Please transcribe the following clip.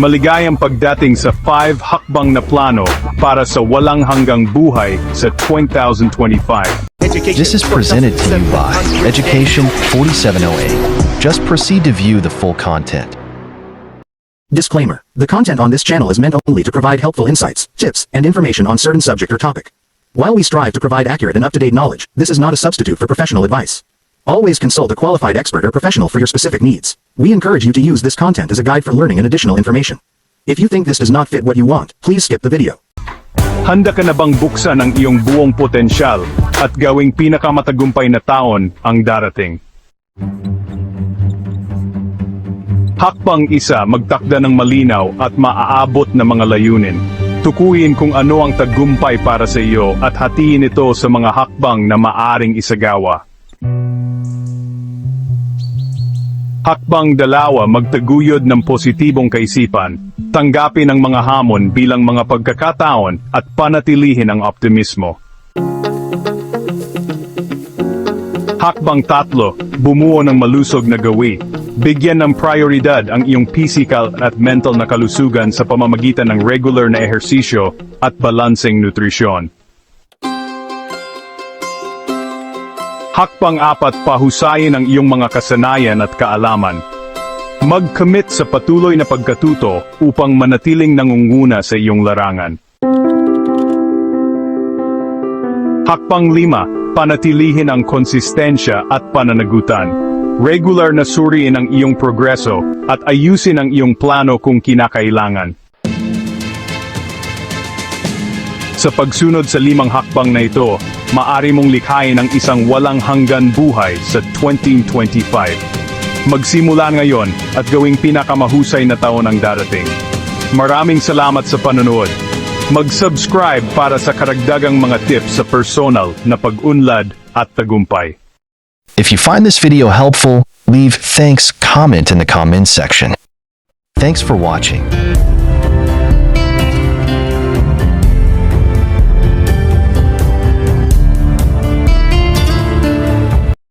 Maligayang pagdating sa 5 hakbang na plano para sa walang hanggang buhay sa 2025. This is presented to you by Education 4708. Just proceed to view the full content. Disclaimer. The content on this channel is meant only to provide helpful insights, tips, and information on certain subject or topic. While we strive to provide accurate and up-to-date knowledge, this is not a substitute for professional advice. Always consult a qualified expert or professional for your specific needs. We encourage you to use this content as a guide for learning and additional information. If you think this does not fit what you want, please skip the video. Handa ka na bang buksan ang iyong buong potensyal at gawing pinakamatagumpay na taon ang darating? Hakbang isa, magtakda ng malinaw at maaabot na mga layunin. Tukuyin kung ano ang tagumpay para sa iyo at hatiin ito sa mga hakbang na maaring isagawa. Hakbang dalawa magtaguyod ng positibong kaisipan, tanggapin ang mga hamon bilang mga pagkakataon at panatilihin ang optimismo. Hakbang tatlo, bumuo ng malusog na gawi. Bigyan ng prioridad ang iyong physical at mental na kalusugan sa pamamagitan ng regular na ehersisyo at balanseng nutrisyon. Hakbang apat pahusayin ang iyong mga kasanayan at kaalaman. Mag-commit sa patuloy na pagkatuto upang manatiling nangunguna sa iyong larangan. Hakbang lima, panatilihin ang konsistensya at pananagutan. Regular na suriin ang iyong progreso at ayusin ang iyong plano kung kinakailangan. Sa pagsunod sa limang hakbang na ito, maari mong likhain ang isang walang hanggan buhay sa 2025. Magsimula ngayon at gawing pinakamahusay na taon ang darating. Maraming salamat sa panonood. Mag-subscribe para sa karagdagang mga tips sa personal na pag-unlad at tagumpay. If you find this video helpful, leave thanks comment in the comments section. Thanks for watching.